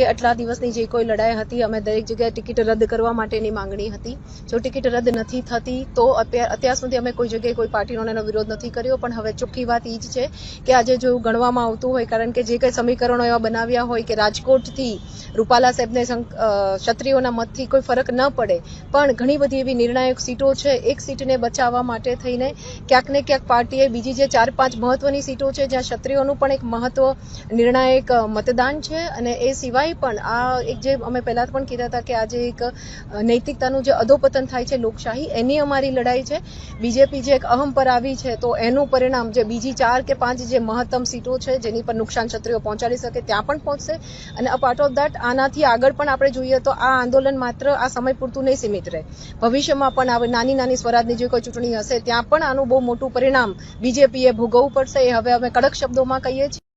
કે આટલા દિવસની જે કોઈ લડાઈ હતી, અમે દરેક જગ્યાએ ટિકિટ રદ કરવા માટેની માંગણી હતી. જો ટિકિટ રદ નથી થતી, તો અત્યાર અત્યાર સુધી અમે કોઈ જગ્યાએ કોઈ પાર્ટીનો એનો વિરોધ નથી કર્યો. પણ હવે ચોખ્ખી વાત એ જ છે કે આજે જો ગણવામાં આવતું હોય, કારણ કે જે કંઈ સમીકરણો એવા બનાવ્યા હોય કે રાજકોટથી રૂપાલા સાહેબને ક્ષત્રિયોના મતથી કોઈ ફરક ન પડે, પણ ઘણી બધી એવી નિર્ણાયક સીટો છે, એક સીટને બચાવવા માટે થઈને ક્યાંક ને ક્યાંક પાર્ટીએ બીજી જે ચાર, પાંચ મહત્વની સીટો છે, જ્યાં ક્ષત્રિયોનું પણ એક મહત્વ નિર્ણાયક મતદાન છે. અને એ સિવાય પણ આ એક જે અમે પહેલા પણ કીધા હતા કે આજે એક નૈતિકતાનું જે અધોપતન થાય છે લોકશાહી, એની અમારી લડાઈ છે. બીજેપી જે એક અહમ પર આવી છે, તો એનું પરિણામ જે બીજી ચાર કે પાંચ જે મહત્તમ સીટો છે, જેની પર નુકસાન ક્ષત્રિયો પહોંચાડી શકે, ત્યાં પણ પહોંચશે. અને અ પાર્ટ ઓફ દેટ આનાથી આગળ પણ આપણે જોઈએ તો આ આંદોલન માત્ર આ સમય પૂરતું નહીં સીમિત રહે. ભવિષ્યમાં પણ આવે નાની નાની સ્વરાજની જે કોઈ ચૂંટણી હશે, ત્યાં પણ આનું બહુ મોટું પરિણામ બીજેપીએ ભોગવવું પડશે. એ હવે અમે કડક શબ્દોમાં કહીએ છીએ.